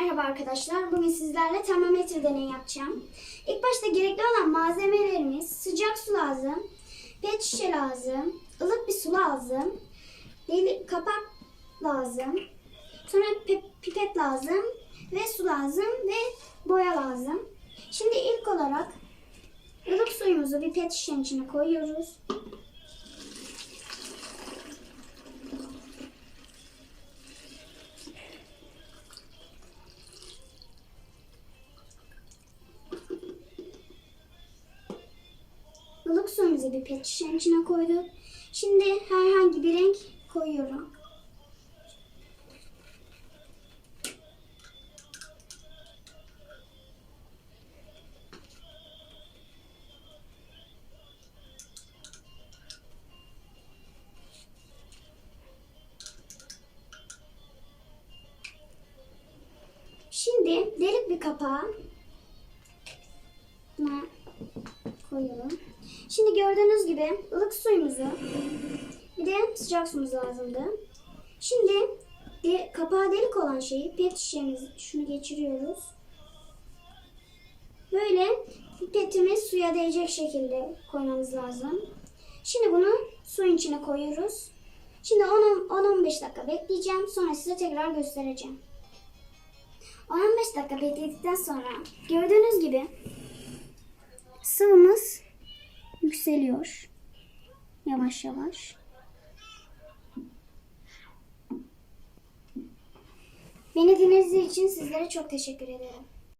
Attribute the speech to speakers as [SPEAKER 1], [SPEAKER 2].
[SPEAKER 1] Merhaba arkadaşlar. Bugün sizlerle termometre deneyi yapacağım. İlk başta gerekli olan malzemelerimiz sıcak su lazım, pet şişe lazım, ılık bir su lazım, deli kapak lazım, sonra pe- pipet lazım ve su lazım ve boya lazım. Şimdi ilk olarak ılık suyumuzu bir pet şişenin içine koyuyoruz. Ilık suyumuzu bir pet şişenin içine koyduk. Şimdi herhangi bir renk koyuyorum. Şimdi delik bir kapağı Şimdi gördüğünüz gibi ılık suyumuzu bir de sıcak suyumuz lazımdı. Şimdi de, kapağı delik olan şeyi pet şişemiz şunu geçiriyoruz. Böyle pipetimiz suya değecek şekilde koymamız lazım. Şimdi bunu suyun içine koyuyoruz. Şimdi 10-15 dakika bekleyeceğim. Sonra size tekrar göstereceğim. 10-15 dakika bekledikten sonra gördüğünüz gibi yükseliyor. Yavaş yavaş. Beni dinlediğiniz için sizlere çok teşekkür ederim.